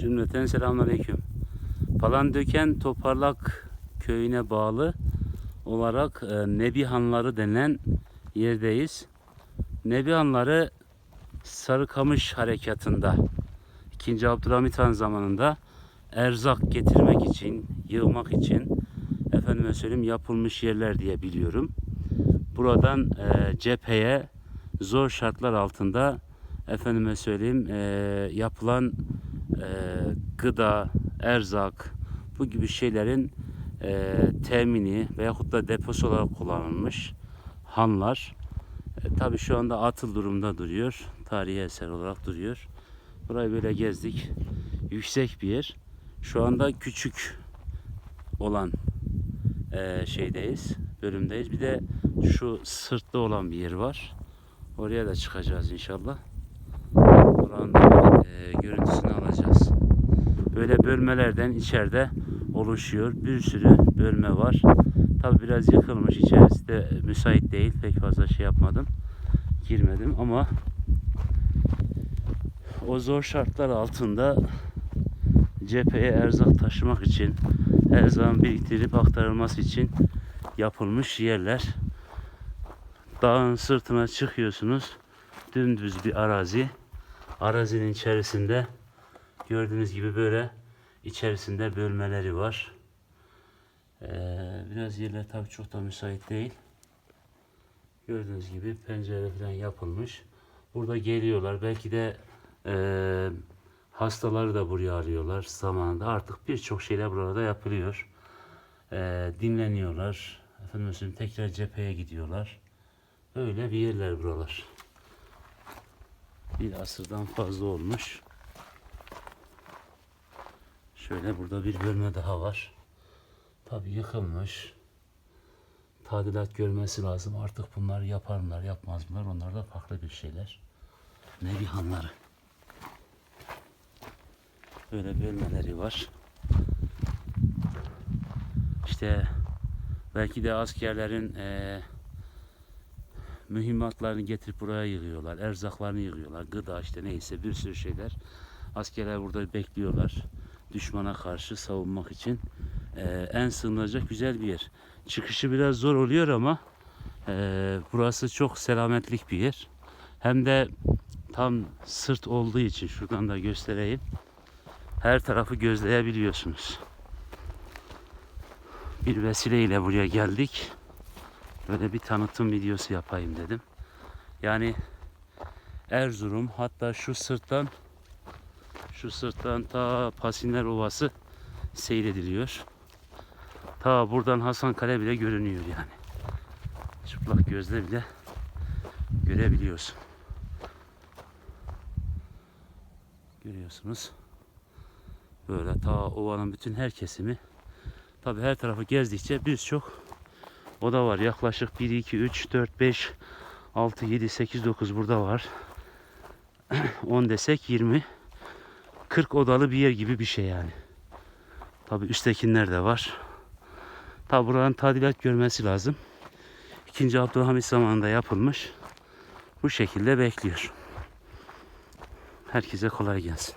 Cümleten selamünaleyküm. Palandöken Toparlak köyüne bağlı olarak e, Nebihanları denilen yerdeyiz. Nebihanları Sarıkamış harekatında 2. Abdülhamit Han zamanında erzak getirmek için, yığmak için efendime söyleyeyim yapılmış yerler diye biliyorum. Buradan e, cepheye zor şartlar altında efendime söyleyeyim e, yapılan e, gıda, erzak bu gibi şeylerin e, temini veyahut da deposu olarak kullanılmış hanlar. E, Tabi şu anda atıl durumda duruyor. Tarihi eser olarak duruyor. Burayı böyle gezdik. Yüksek bir yer. Şu anda küçük olan e, şeydeyiz. Bölümdeyiz. Bir de şu sırtlı olan bir yer var. Oraya da çıkacağız inşallah. Buranın da e, görüntüsünü alacağız. Böyle bölmelerden içeride oluşuyor. Bir sürü bölme var. Tabi biraz yıkılmış. İçerisi de müsait değil. Pek fazla şey yapmadım. Girmedim ama o zor şartlar altında cepheye erzak taşımak için erzağın biriktirilip aktarılması için yapılmış yerler. Dağın sırtına çıkıyorsunuz. Dümdüz bir arazi. Arazinin içerisinde gördüğünüz gibi böyle içerisinde bölmeleri var. Ee, biraz yerler tabii çok da müsait değil. Gördüğünüz gibi pencere falan yapılmış. Burada geliyorlar. Belki de eee, hastaları da buraya arıyorlar zamanında. Artık birçok şeyler burada yapılıyor. Eee, dinleniyorlar. Efendim tekrar cepheye gidiyorlar. Öyle bir yerler buralar. Bir asırdan fazla olmuş. Şöyle burada bir bölme daha var. Tabii yıkılmış. Tadilat görmesi lazım. Artık bunlar yaparlar, yapmaz bunlar. Onlar da farklı bir şeyler. Nebihanları. Böyle bölmeleri var. İşte belki de askerlerin eee mühimmatlarını getirip buraya yığıyorlar. Erzaklarını yığıyorlar. Gıda işte neyse bir sürü şeyler. Askerler burada bekliyorlar. Düşmana karşı savunmak için. Ee, en sığınılacak güzel bir yer. Çıkışı biraz zor oluyor ama ee, burası çok selametlik bir yer. Hem de tam sırt olduğu için şuradan da göstereyim. Her tarafı gözleyebiliyorsunuz. Bir vesileyle buraya geldik. Böyle bir tanıtım videosu yapayım dedim. Yani Erzurum hatta şu sırttan şu sırttan ta Pasinler Ovası seyrediliyor. Ta buradan Hasankale bile görünüyor yani. Çıplak gözle bile görebiliyorsun. Görüyorsunuz. Böyle ta ovanın bütün her kesimi. Tabi her tarafı gezdikçe birçok oda var. Yaklaşık 1, 2, 3, 4, 5, 6, 7, 8, 9 burada var. 10 desek 20. 40 odalı bir yer gibi bir şey yani. Tabi üsttekiler de var. Tabi buranın tadilat görmesi lazım. 2. Abdülhamit zamanında yapılmış. Bu şekilde bekliyor. Herkese kolay gelsin.